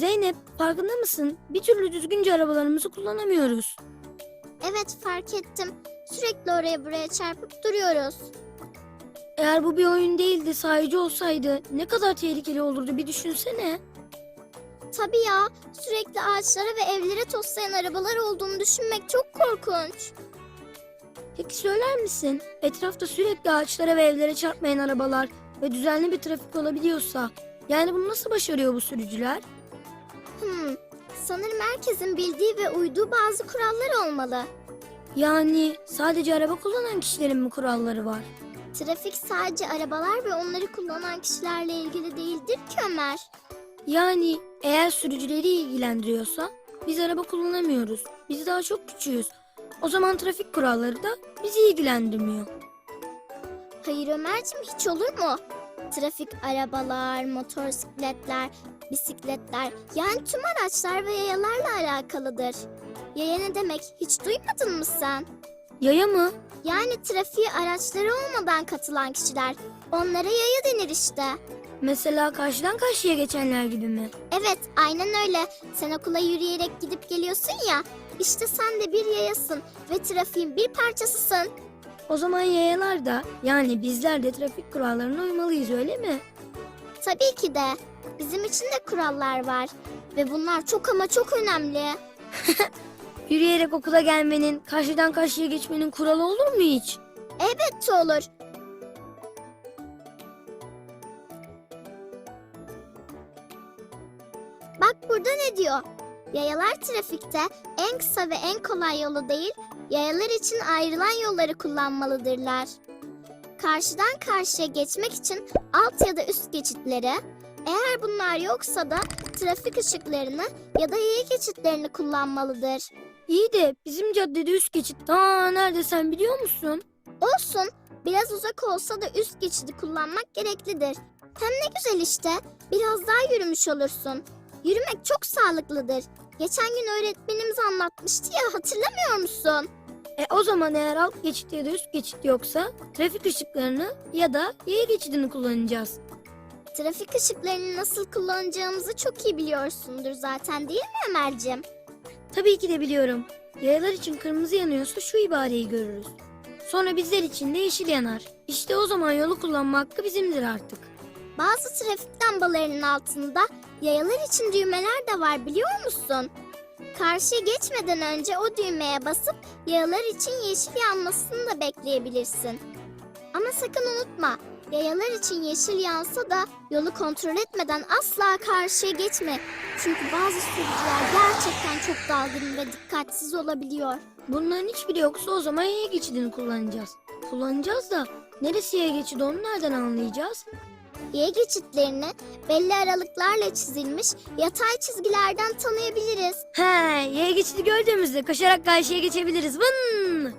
Zeynep farkında mısın? Bir türlü düzgünce arabalarımızı kullanamıyoruz. Evet fark ettim. Sürekli oraya buraya çarpıp duruyoruz. Eğer bu bir oyun değil de sahici olsaydı ne kadar tehlikeli olurdu bir düşünsene. Tabii ya sürekli ağaçlara ve evlere toslayan arabalar olduğunu düşünmek çok korkunç. Peki söyler misin? Etrafta sürekli ağaçlara ve evlere çarpmayan arabalar ve düzenli bir trafik olabiliyorsa yani bunu nasıl başarıyor bu sürücüler? Hmm, sanırım herkesin bildiği ve uyduğu bazı kurallar olmalı. Yani sadece araba kullanan kişilerin mi kuralları var? Trafik sadece arabalar ve onları kullanan kişilerle ilgili değildir ki Ömer. Yani eğer sürücüleri ilgilendiriyorsa biz araba kullanamıyoruz. Biz daha çok küçüğüz. O zaman trafik kuralları da bizi ilgilendirmiyor. Hayır Ömerciğim hiç olur mu? Trafik arabalar, motosikletler, bisikletler yani tüm araçlar ve yayalarla alakalıdır. Yaya ne demek hiç duymadın mı sen? Yaya mı? Yani trafiğe araçları olmadan katılan kişiler. Onlara yaya denir işte. Mesela karşıdan karşıya geçenler gibi mi? Evet aynen öyle. Sen okula yürüyerek gidip geliyorsun ya. İşte sen de bir yayasın ve trafiğin bir parçasısın. O zaman yayalar da yani bizler de trafik kurallarına uymalıyız öyle mi? Tabii ki de. Bizim için de kurallar var. Ve bunlar çok ama çok önemli. Yürüyerek okula gelmenin, karşıdan karşıya geçmenin kuralı olur mu hiç? Elbette olur. Bak burada ne diyor? Yayalar trafikte en kısa ve en kolay yolu değil, yayalar için ayrılan yolları kullanmalıdırlar. Karşıdan karşıya geçmek için alt ya da üst geçitleri, eğer bunlar yoksa da trafik ışıklarını ya da yaya geçitlerini kullanmalıdır. İyi de bizim caddede üst geçit. Aa nerede sen biliyor musun? Olsun. Biraz uzak olsa da üst geçidi kullanmak gereklidir. Hem ne güzel işte. Biraz daha yürümüş olursun. Yürümek çok sağlıklıdır. Geçen gün öğretmenimiz anlatmıştı ya hatırlamıyor musun? E o zaman eğer alt geçit ya da üst geçit yoksa trafik ışıklarını ya da yaya geçidini kullanacağız. Trafik ışıklarını nasıl kullanacağımızı çok iyi biliyorsundur zaten değil mi Ömerciğim? Tabii ki de biliyorum. Yayalar için kırmızı yanıyorsa şu ibareyi görürüz. Sonra bizler için de yeşil yanar. İşte o zaman yolu kullanma hakkı bizimdir artık. Bazı trafik lambalarının altında yayalar için düğmeler de var biliyor musun? Karşıya geçmeden önce o düğmeye basıp yayalar için yeşil yanmasını da bekleyebilirsin. Ama sakın unutma, yayalar için yeşil yansa da yolu kontrol etmeden asla karşıya geçme. Çünkü bazı sürücüler gerçekten çok dalgın ve dikkatsiz olabiliyor. Bunların hiçbiri yoksa o zaman yaya geçidini kullanacağız. Kullanacağız da neresi yaya geçidi onu nereden anlayacağız? Yaya geçitlerini belli aralıklarla çizilmiş yatay çizgilerden tanıyabiliriz. He, yaya geçidi gördüğümüzde koşarak karşıya geçebiliriz. Vın!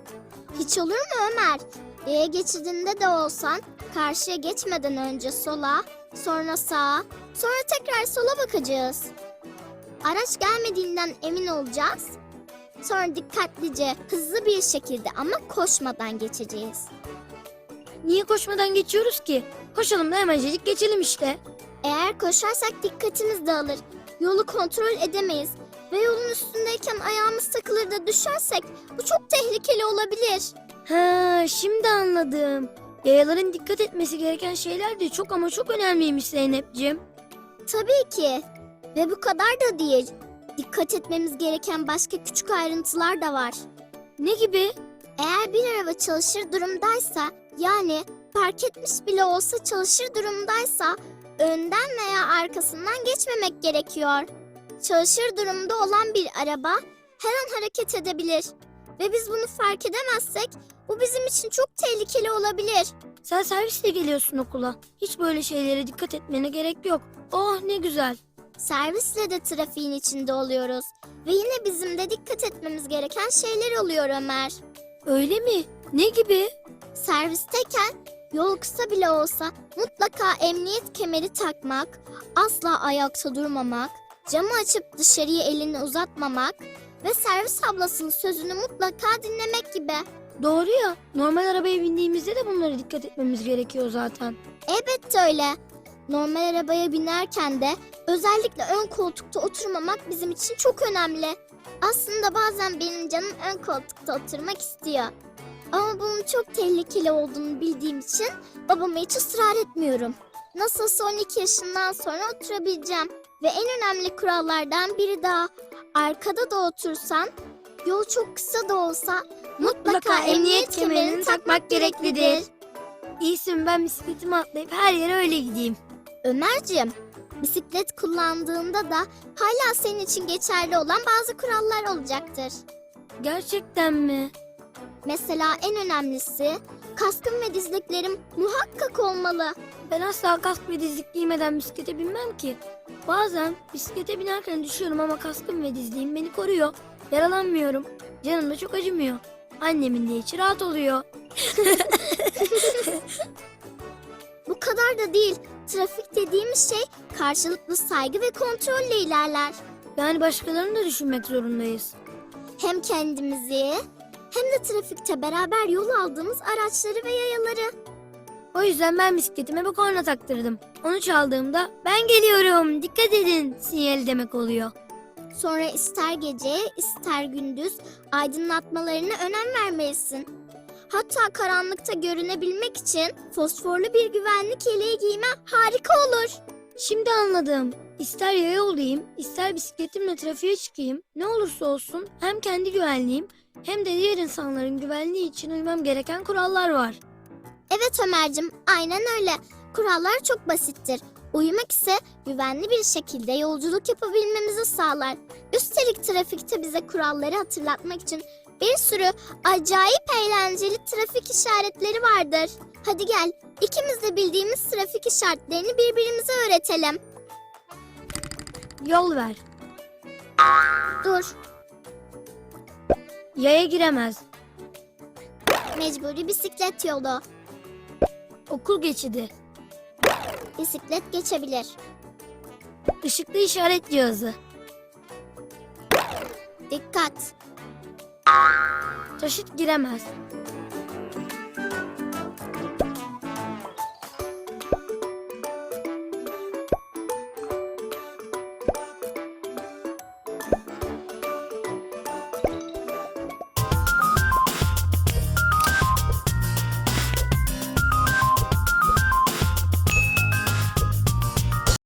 Hiç olur mu Ömer? Yaya geçidinde de olsan karşıya geçmeden önce sola, sonra sağa, sonra tekrar sola bakacağız. Araç gelmediğinden emin olacağız. Sonra dikkatlice, hızlı bir şekilde ama koşmadan geçeceğiz. Niye koşmadan geçiyoruz ki? Koşalım da hemencecik geçelim işte. Eğer koşarsak dikkatimiz dağılır. Yolu kontrol edemeyiz ve yolun üstündeyken ayağımız takılır da düşersek bu çok tehlikeli olabilir. Ha, şimdi anladım. Yayaların dikkat etmesi gereken şeyler de çok ama çok önemliymiş Zeynep'ciğim. Tabii ki. Ve bu kadar da değil. Dikkat etmemiz gereken başka küçük ayrıntılar da var. Ne gibi? Eğer bir araba çalışır durumdaysa, yani park etmiş bile olsa çalışır durumdaysa, önden veya arkasından geçmemek gerekiyor. Çalışır durumda olan bir araba her an hareket edebilir. Ve biz bunu fark edemezsek bu bizim için çok tehlikeli olabilir. Sen servisle geliyorsun okula. Hiç böyle şeylere dikkat etmene gerek yok. Oh ne güzel. Servisle de trafiğin içinde oluyoruz. Ve yine bizim de dikkat etmemiz gereken şeyler oluyor Ömer. Öyle mi? Ne gibi? Servisteyken yol kısa bile olsa mutlaka emniyet kemeri takmak, asla ayakta durmamak, camı açıp dışarıya elini uzatmamak ve servis ablasının sözünü mutlaka dinlemek gibi. Doğru ya. Normal arabaya bindiğimizde de bunlara dikkat etmemiz gerekiyor zaten. Elbette öyle. Normal arabaya binerken de özellikle ön koltukta oturmamak bizim için çok önemli. Aslında bazen benim canım ön koltukta oturmak istiyor. Ama bunun çok tehlikeli olduğunu bildiğim için babama hiç ısrar etmiyorum. Nasılsa 12 yaşından sonra oturabileceğim. Ve en önemli kurallardan biri daha. Arkada da otursan, yol çok kısa da olsa mutlaka emniyet kemerini takmak gereklidir. İyisin ben bisikletimi atlayıp her yere öyle gideyim. Ömerciğim, bisiklet kullandığında da hala senin için geçerli olan bazı kurallar olacaktır. Gerçekten mi? Mesela en önemlisi kaskım ve dizliklerim muhakkak olmalı. Ben asla kask ve dizlik giymeden bisiklete binmem ki. Bazen bisiklete binerken düşüyorum ama kaskım ve dizliğim beni koruyor. Yaralanmıyorum. Canım da çok acımıyor. Annemin de içi rahat oluyor. Bu kadar da değil. Trafik dediğimiz şey karşılıklı saygı ve kontrolle ilerler. Yani başkalarını da düşünmek zorundayız. Hem kendimizi hem de trafikte beraber yol aldığımız araçları ve yayaları. O yüzden ben bisikletime bir korna taktırdım. Onu çaldığımda ben geliyorum dikkat edin sinyali demek oluyor. Sonra ister gece ister gündüz aydınlatmalarına önem vermelisin. Hatta karanlıkta görünebilmek için fosforlu bir güvenlik yeleği giymen harika olur. Şimdi anladım. İster yaya olayım, ister bisikletimle trafiğe çıkayım. Ne olursa olsun hem kendi güvenliğim hem de diğer insanların güvenliği için uymam gereken kurallar var. Evet Ömer'cim aynen öyle. Kurallar çok basittir. Uyumak ise güvenli bir şekilde yolculuk yapabilmemizi sağlar. Üstelik trafikte bize kuralları hatırlatmak için bir sürü acayip eğlenceli trafik işaretleri vardır. Hadi gel ikimiz de bildiğimiz trafik işaretlerini birbirimize öğretelim. Yol ver. Dur, Yaya giremez. mecburi bisiklet yolu. Okul geçidi. Bisiklet geçebilir. Işıklı işaret cihazı. Dikkat, Taşıt giremez.